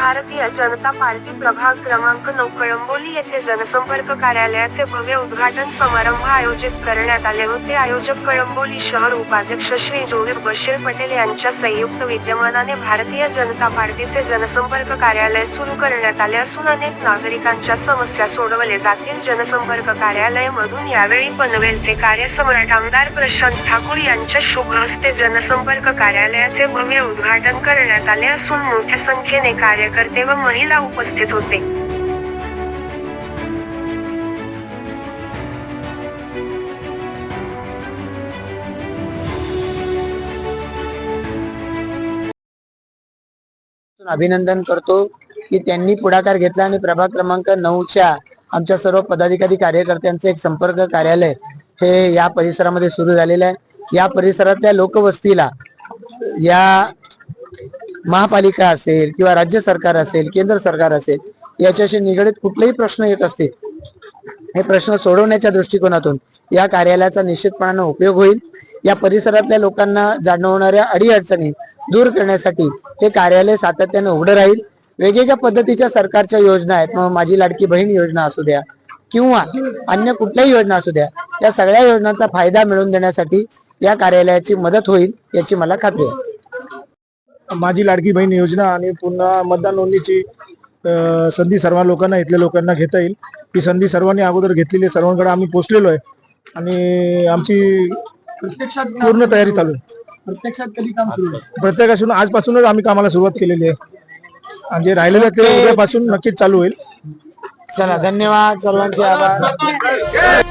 Bharatiya Janata party प्रभाग क्रमांक नऊ कळंबोली येथे जनसंपर्क कार्यालयाचे भव्य उद्घाटन समारंभ आयोजित करण्यात आले होते. आयोजक कळंबोली शहर उपाध्यक्ष श्री जोहीर बशीर पटेल यांच्या संयुक्त विद्यमानाने भारतीय जनता पार्टीचे जनसंपर्क कार्यालय सुरू करण्यात आले असून अनेक नागरिकांच्या समस्या सोडवले जातील. जनसंपर्क कार्यालय मधून यावेळी पनवेलचे कार्यसम्राट आमदार प्रशांत ठाकूर यांच्या शुभ हस्ते जनसंपर्क कार्यालयाचे भव्य उद्घाटन करण्यात आले असून मोठ्या संख्येने कार्य कार्यकर्ते व महिला उपस्थित होते. अभिनंदन करतो की त्यांनी पुढाकार घेतला आणि प्रभाग क्रमांक नऊच्या आमच्या सर्व पदाधिकारी कार्यकर्त्यांचे एक संपर्क कार्यालय हे या परिसरामध्ये सुरू झालेलं आहे. या परिसरातल्या लोकवस्तीला या महापालिका असेल किंवा राज्य सरकार असेल केंद्र सरकार असेल याच्याशी निगडीत कुठलेही प्रश्न येत असतील हे प्रश्न सोडवण्याच्या दृष्टिकोनातून या कार्यालयाचा निश्चितपणानं उपयोग होईल. या परिसरातल्या लोकांना जाणवणाऱ्या अडीअडचणी दूर करण्यासाठी हे कार्यालय सातत्याने उघडं राहील. वेगवेगळ्या पद्धतीच्या सरकारच्या योजना आहेत मग माझी लाडकी बहीण योजना असू द्या किंवा अन्य कुठल्याही योजना असू द्या या सगळ्या योजनांचा फायदा मिळवून देण्यासाठी या कार्यालयाची मदत होईल याची मला खात्री आहे. माझी लाडकी बहीण योजना आणि पुन्हा मतदान नोंदणीची संधी सर्व लोकांना इथल्या लोकांना घेता येईल. ही संधी सर्वांनी अगोदर घेतलेली आहे. सर्वांकडे आम्ही पोचलेलो आहे. आणि आमची प्रत्यक्षात पूर्ण तयारी चालू आहे. प्रत्यक्षात कधी काम सुरू प्रत्येकापासून आजपासूनच आम्ही कामाला सुरुवात केलेली आहे. आणि जे राहिलेलं ते उद्यापासून नक्कीच चालू होईल. चला धन्यवाद. सर्वांचे आभार.